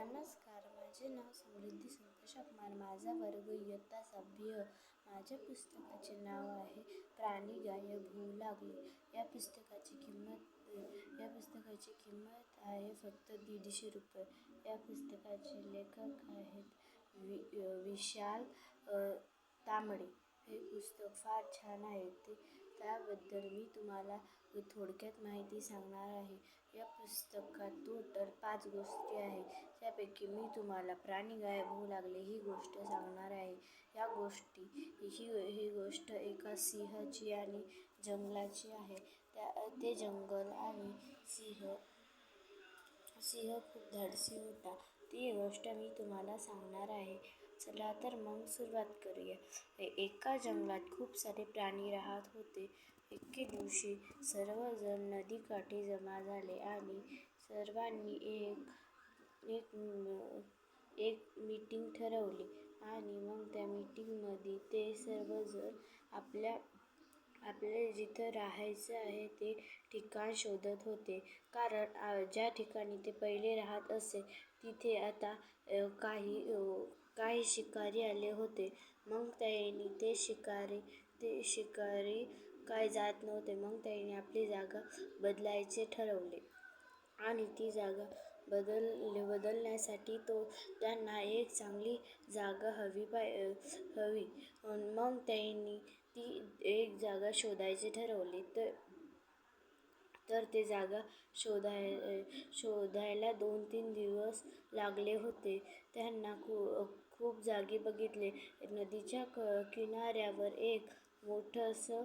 नमस्कार माझे नाव समृद्धी संतोष कुमार माझा वर्ग इयत्ता सभ्य. माझ्या पुस्तकाचे नाव आहे प्राणी गायब होऊ लागले. या पुस्तकाची किंमत या पुस्तकाची किंमत आहे फक्त दीडशे रुपये. या पुस्तकाचे लेखक आहेत वि विशाल तांबडे. हे पुस्तक फार छान आहे. ते त्याबद्दल मी तुम्हाला थोडक्यात माहिती सांगणार आहे. या पुस्तकात टोटल पाच गोष्टी आहे त्यापैकी मी तुम्हाला प्राणी गायब होऊ लागले ही गोष्ट सांगणार आहे. या गोष्टी ही ही गोष्ट एका सिंहाची आणि जंगलाची आहे. त्या ते जंगल आणि सिंह सिंह खूप धाडसी होता. ती गोष्ट मी तुम्हाला सांगणार आहे. चला तर मग सुरुवात करूया. एका जंगलात खूप सारे प्राणी राहत होते. एके दिवशी सर्वजण नदीकाठी जमा झाले आणि सर्वांनी एक एक एक मीटिंग ठरवली आणि मग त्या मीटिंगमध्ये ते सर्वजण आपल्या आपले जिथं राहायचं आहे ते ठिकाण शोधत होते. कारण ज्या ठिकाणी ते पहिले राहत असे तिथे आता काही काही शिकारी आले होते. मग त्यांनी ते शिकारी ते शिकारी काय जात नव्हते. मग त्यांनी आपली जागा बदलायचे ठरवले. आणि ती जागा बदल बदलण्यासाठी तो त्यांना एक चांगली जागा हवी पाय हवी. मग त्यांनी ती एक जागा शोधायची ठरवली. तर तर ते जागा शोधाय शोधायला दोन तीन दिवस लागले होते. त्यांना खू खूप जागी बघितले. नदीच्या क किनाऱ्यावर एक मोठंसं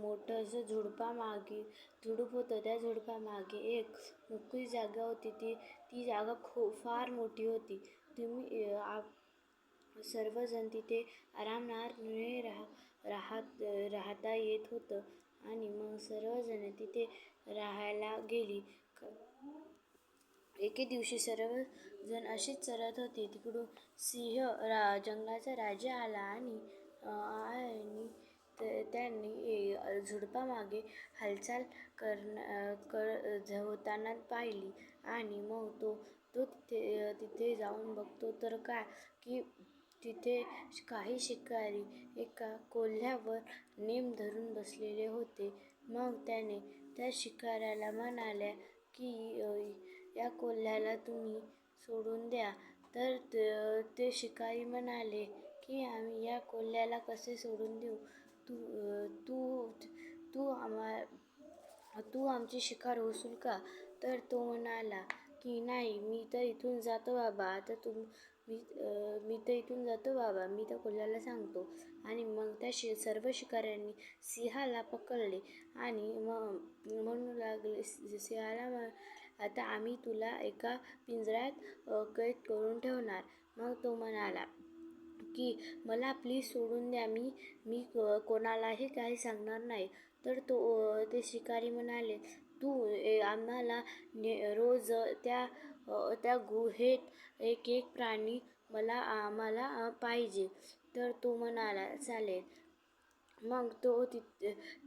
मोठंसं झुडपामागे झुडूप होतं. त्या झुडपामागे एक मोकळी जागा होती. ती ती जागा खूप फार मोठी होती. तुम्ही आप सर्वजण तिथे आरामाने राहा राहत राहता येत होतं. आणि मग सर्वजण तिथे राहायला गेली. एके दिवशी सर्वजण अशीच चरत होते. तिकडून सिंह रा जंगलाचा राजा आला आणि आणि त्यांनी झुडपामागे हालचाल करणं कर होताना पाहिली. आणि मग तो तो तिथे तिथे जाऊन बघतो तर काय की तिथे काही शिकारी एका कोल्ह्यावर नेम धरून बसलेले होते. मग त्याने त्या शिकाऱ्याला म्हणाल्या की या कोल्ह्याला तुम्ही सोडून द्या. तर ते शिकारी म्हणाले की आम्ही या कोल्ह्याला कसे सोडून देऊ? तू तू तू आम्हा तू आमची शिकार होशील का? तर तो म्हणाला की नाही मी तर इथून जातो बाबा. आता तुम मी मी तर इथून जातो बाबा मी त्या कोल्ह्याला सांगतो. आणि मग त्या शि सर्व शिकाऱ्यांनी सिंहाला पकडले. आणि मग म्हणू लागले सिंहाला आता आम्ही तुला एका पिंजऱ्यात कैद करून ठेवणार. मग तो म्हणाला की मला प्लीज सोडून द्या मी मी कोणालाही काही सांगणार नाही. तर तो ते शिकारी म्हणाले तू आम्हाला ने रोज त्या त्या गुहेत एक एक प्राणी मला आम्हाला पाहिजे. तर तो म्हणाला चालेल. मग तो ति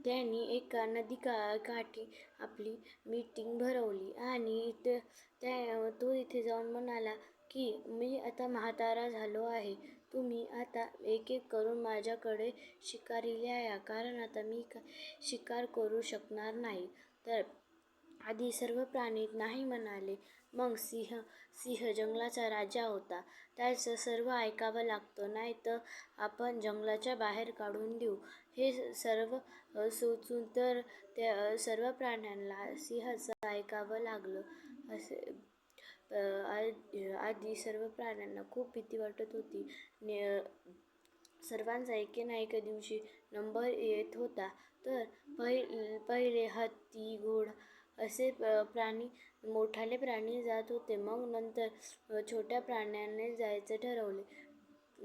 त्यांनी एका नदी का काठी आपली मीटिंग भरवली आणि त्या तो इथे जाऊन म्हणाला की मी आता म्हातारा झालो आहे. तुम्ही आता एक एक करून माझ्याकडे शिकारीला या. कारण आता मी का शिकार करू शकणार नाही. तर आधी सर्व प्राणी नाही म्हणाले. मग सिंह सिंह जंगलाचा राजा होता. त्याचं सर्व ऐकावं लागतं नाही तर आपण जंगलाच्या बाहेर काढून देऊ. हे सर्व सोचून तर त्या सर्व प्राण्यांना सिंहाचं ऐकावं लागलं. असे आधी सर्व प्राण्यांना खूप भीती वाटत होती. ने सर्वांचा एके ना एका दिवशी नंबर येत होता. तर पहि पहिले हत्ती घोडा असे प्राणी मोठाले प्राणी जात होते. मग नंतर छोट्या प्राण्यांनी जायचं ठरवले.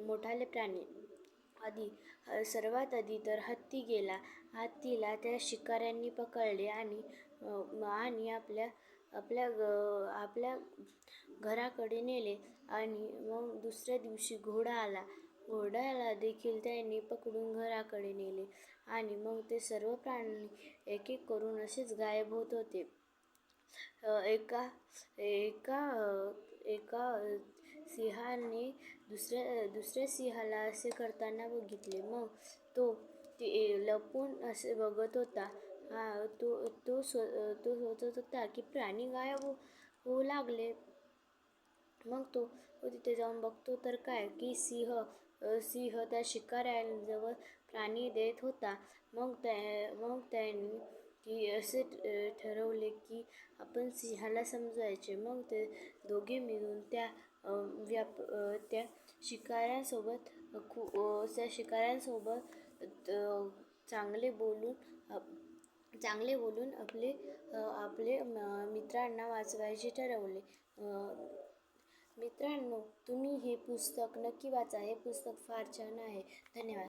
मोठाले प्राणी. आधी सर्वात आधी तर हत्ती गेला. हत्तीला त्या शिकाऱ्यांनी पकडले आणि आणि आपल्या आपल्या आपल्या घराकडे नेले. आणि मग दुसऱ्या दिवशी घोडा आला. घोड्याला देखील त्यांनी पकडून घराकडे नेले आणि मग ते सर्व प्राणी एक एक करून असेच गायब होत होते एका एका एका सिंहाने दुसऱ्या दुसऱ्या सिंहाला असे करताना बघितले. मग तो ते लपून असे बघत होता. हा तो तो शो तो सोचत होता की प्राणी गायब हो होऊ लागले. मग तो तिथे जाऊन बघतो तर काय की सिंह सिंह त्या शिकाऱ्यांजवळ प्राणी देत होता. मग त्या मग त्यांनी की असे ठरवले की आपण सिंहाला समजवायचे. मग ते दोघे मिळून त्या व्याप त्या शिकाऱ्यांसोबत खू त्या शिकाऱ्यांसोबत चांगले बोलून चांगले बोलून आपले आपले मित्रांना वाचवायचे ठरवले. मित्रांनो, तुम्ही हे पुस्तक नक्की वाचा. हे पुस्तक फार छान आहे. धन्यवाद.